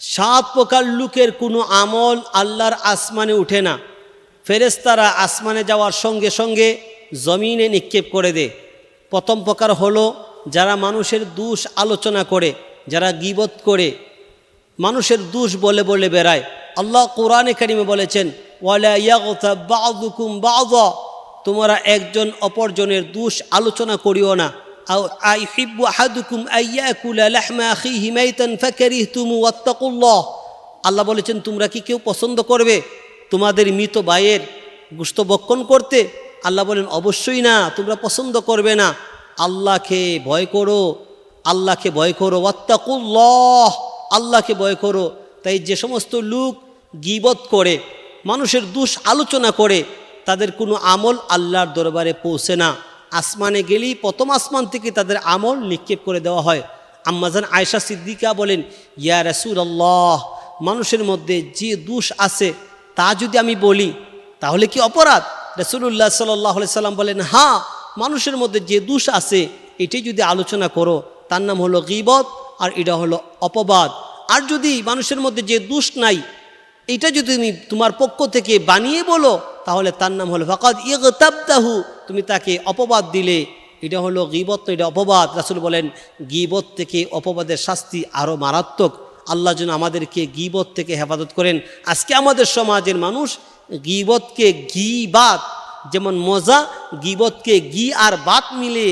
সাত প্রকার লোকের কোনো আমল আল্লাহর আসমানে উঠে না। ফেরেস্তারা আসমানে যাওয়ার সঙ্গে সঙ্গে জমিনে নিক্ষেপ করে দে প্রথম প্রকার হলো যারা মানুষের দোষ আলোচনা করে, যারা গিবত করে। মানুষের দোষ বলে বলে বেড়ায়। আল্লাহ কোরআনে কারিমে বলেছেন তোমরা একজন অপরজনের দোষ আলোচনা করিও না। আও আইহিব্বু আহাদুকুম আইয়াকুলা লাহমা আখিহি মাইতান ফাকারিহতুম ওয়াত্তাকুল্লাহ। আল্লাহ বলেছেন, তোমরা কি কেউ পছন্দ করবে তোমাদের মৃত ভাইয়ের গুস্ত বক্ষণ করতে? আল্লাহ বলেন, অবশ্যই না, তোমরা পছন্দ করবে না। আল্লাহকে ভয় করো, আল্লাহকে ভয় করো, ওয়াত্তাকুল্লাহ, আল্লাহকে ভয় করো। তাই যে সমস্ত লোক গিবত করে, মানুষের দুষ আলোচনা করে, তাদের কোনো আমল আল্লাহর দরবারে পৌঁছে না। আসমানে গেলেই প্রথম আসমান থেকে তাদের আমল নিক্ষেপ করে দেওয়া হয়। আম্মাজান আয়সা সিদ্দিকা বলেন, ইয়া রাসুল আল্লাহ মানুষের মধ্যে যে দোষ আছে তা যদি আমি বলি, তাহলে কি অপরাধ? রসুল্লাহ সাল্লাহ সাল্লাম বলেন হ্যাঁ মানুষের মধ্যে যে দোষ আছে, এটাই যদি আলোচনা করো, তার নাম হলো গিবত আর এটা হলো অপবাদ। আর যদি মানুষের মধ্যে যে দোষ নাই, এটা যদি তুমি তোমার পক্ষ থেকে বানিয়ে বলো, তাহলে তার নাম হলো ফাকাদ ইগতাবতাহু তুমি তাকে অপবাদ দিলে, এটা হলো গিবত, এটা অপবাদ। রাসুল বলেন, গিবত থেকে অপবাদের শাস্তি আরও মারাত্মক। আল্লাহ যেন আমাদেরকে গিবত থেকে হেফাজত করেন। আজকে আমাদের সমাজের মানুষ গিবতকে ঘি বাত যেমন মজা, গিবতকে ঘি আর বাত মিলে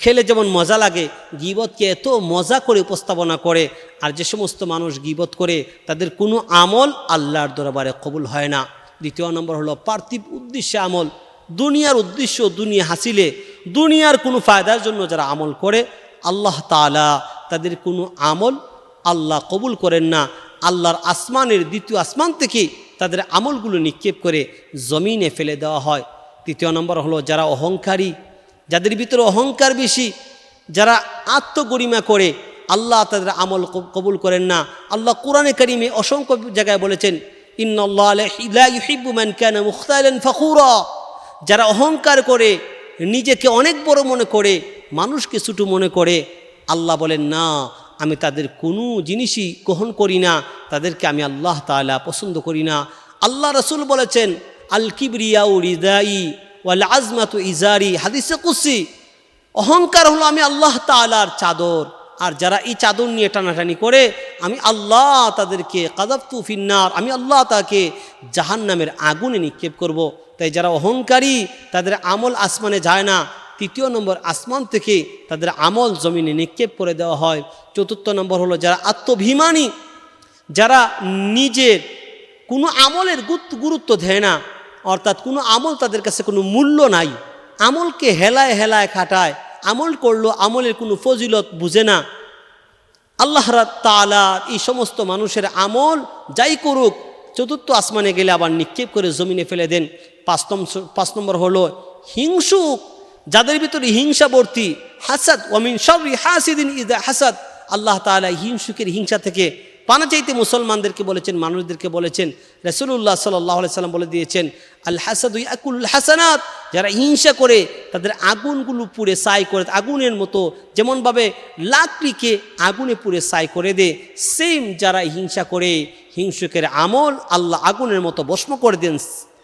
খেলে যেমন মজা লাগে, গিবতকে এত মজা করে উপস্থাপনা করে, আর যে সমস্ত মানুষ গিবত করে, তাদের কোনো আমল আল্লাহর দরবারে কবুল হয় না। দ্বিতীয় নম্বর হলো পার্থিব উদ্দেশ্যে আমল। দুনিয়ার উদ্দেশ্য দুনিয়া হাসিলে, দুনিয়ার কোনো ফায়দার জন্য যারা আমল করে, আল্লাহ তালা তাদের কোনো আমল আল্লাহ কবুল করেন না। আল্লাহর আসমানের দ্বিতীয় আসমান থেকে তাদের আমলগুলো নিক্ষেপ করে জমিনে ফেলে দেওয়া হয়। তৃতীয় নম্বর হলো যারা অহংকারী, যাদের ভিতরে অহংকার বেশি, যারা আত্মগরিমা করে, আল্লাহ তাদের আমল কবুল করেন না। আল্লাহ কোরআনে কারিমে অসংখ্য জায়গায় বলেছেন ফখুরা। যারা অহংকার করে, নিজেকে অনেক বড় মনে করে, মানুষকে ছোটো মনে করে, আল্লাহ বলেন, না, আমি তাদের কোনো জিনিসই গ্রহণ করি না, তাদেরকে আমি আল্লাহ তাআলা পছন্দ করি না। আল্লাহ রসুল বলেছেন, আল কিবরিয়া রিদাই ওয়াল আজমাতু ইজারি। হাদিসে কুসি অহংকার হলো আমি আল্লাহ তালার চাদর। আর যারা এই চাদর নিয়ে টানাটানি করে, আমি আল্লাহ তাদেরকে কাদাবতু ফিন্নার, আমি আল্লাহ তাকে জাহান নামের আগুনে নিক্ষেপ করব। তাই যারা অহংকারী, তাদের আমল আসমানে যায় না তৃতীয় নম্বর, আসমান থেকে তাদের আমল জমিনে নিক্ষেপ করে দেওয়া হয় চতুর্থ নম্বর হলো, যারা আত্মভিমানী, যারা নিজের কোনো আমলের গুরুত্ব- গুরুত্ব দেয় না, অর্থাৎ কোনো আমল তাদের কাছে কোনো মূল্য নাই, আমলকে হেলায় হেলায় খাটায় আমল করল, আমলের কোনো ফজিলত বুঝে না। আল্লাহ তালা এই সমস্ত মানুষের আমল যাই করুক, চতুর্থ আসমানে গেলে আবার নিক্ষেপ করে জমিনে ফেলে দেন। পাঁচ নম্বর পাঁচ নম্বর হলো হিংসুক, যাদের ভিতরে হিংসাবর্তী হাসাদ ওমিন সবই হাসিদিন ইদা হাসাদ। আল্লাহ তালা হিংসুকের হিংসা থেকে পানা চাইতে মুসলমানদেরকে বলেছেন, মানুষদেরকে বলেছেন রসুল্লাহ সাল্লাহ সাল্লাম বলে দিয়েছেন আল হাসাদ আকুল হাসানাত, যারা হিংসা করে তাদের আগুনগুলো পুড়ে সাই করে, আগুনের মতো যেমনভাবে লাকড়িকে আগুনে পুড়ে সাই করে দে সেম যারা হিংসা করে, হিংসুকের আমল আল্লাহ আগুনের মতো ভস্ম করে দেন,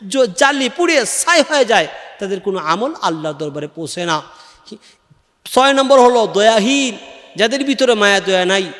জ- জ্বালিয়ে পুড়ে সাই হয়ে যায়, তাদের কোনো আমল আল্লাহ দরবারে পৌঁছে না। ছয় নম্বর হলো দয়াহীন, যাদের ভিতরে মায়া দয়া নাই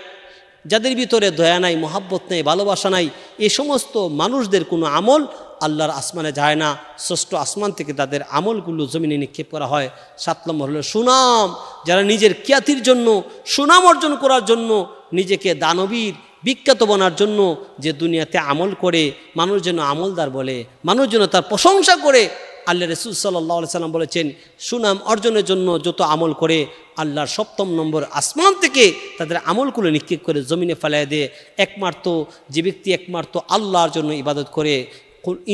যাদের ভিতরে দয়া নাই, মহাব্বত নেই, ভালোবাসা নাই, এ সমস্ত মানুষদের কোনো আমল আল্লাহর আসমানে যায় না। ষষ্ঠ আসমান থেকে তাদের আমলগুলো জমিনে নিক্ষেপ করা হয়। সাত নম্বর হলো সুনাম। যারা নিজের খ্যাতির জন্য, সুনাম অর্জন করার জন্য, নিজেকে দানবীর, বিখ্যাত বনার জন্য যে দুনিয়াতে আমল করে, মানুষ যেন আমলদার বলে, মানুষ যেন তার প্রশংসা করে আল্লাহ রসুল সাল্লাহ সাল্লাম বলেছেন, সুনাম অর্জনের জন্য যত আমল করে, আল্লাহর সপ্তম নম্বর আসমান থেকে তাদের আমলগুলো নিক্ষেপ করে জমিনে ফেলায় দেয়। একমাত্র, যে ব্যক্তি একমাত্র আল্লাহর জন্য ইবাদত করে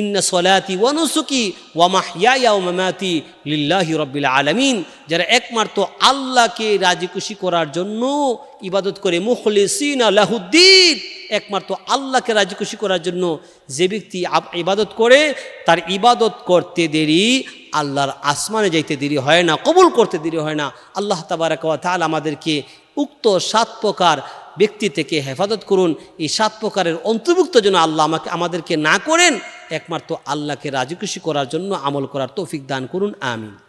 ইন্না সলাতি ওয়ানুসুকি ওয়ামাহিয়া মামাতি লিল্লাহি রব্বিল আলামিন। যারা একমাত্র আল্লাহকে রাজি খুশি করার জন্য ইবাদত করে, মুখলিসিন আলাহুদ্দিন একমাত্র আল্লাহকে রাজি খুশি করার জন্য যে ব্যক্তি ইবাদত করে, তার ইবাদত করতে দেরি, আল্লাহর আসমানে যাইতে দেরি হয় না, কবুল করতে দেরি হয় না। আল্লাহ তাবারাক ওয়া আমাদেরকে উক্ত সাত প্রকার ব্যক্তি থেকে হেফাজত করুন। এই সাত প্রকারের অন্তর্ভুক্ত যেন আল্লাহ আমাকে, আমাদেরকে না করেন একমাত্র আল্লাহকে রাজকৃষি করার জন্য আমল করার তৌফিক দান করুন আমিন।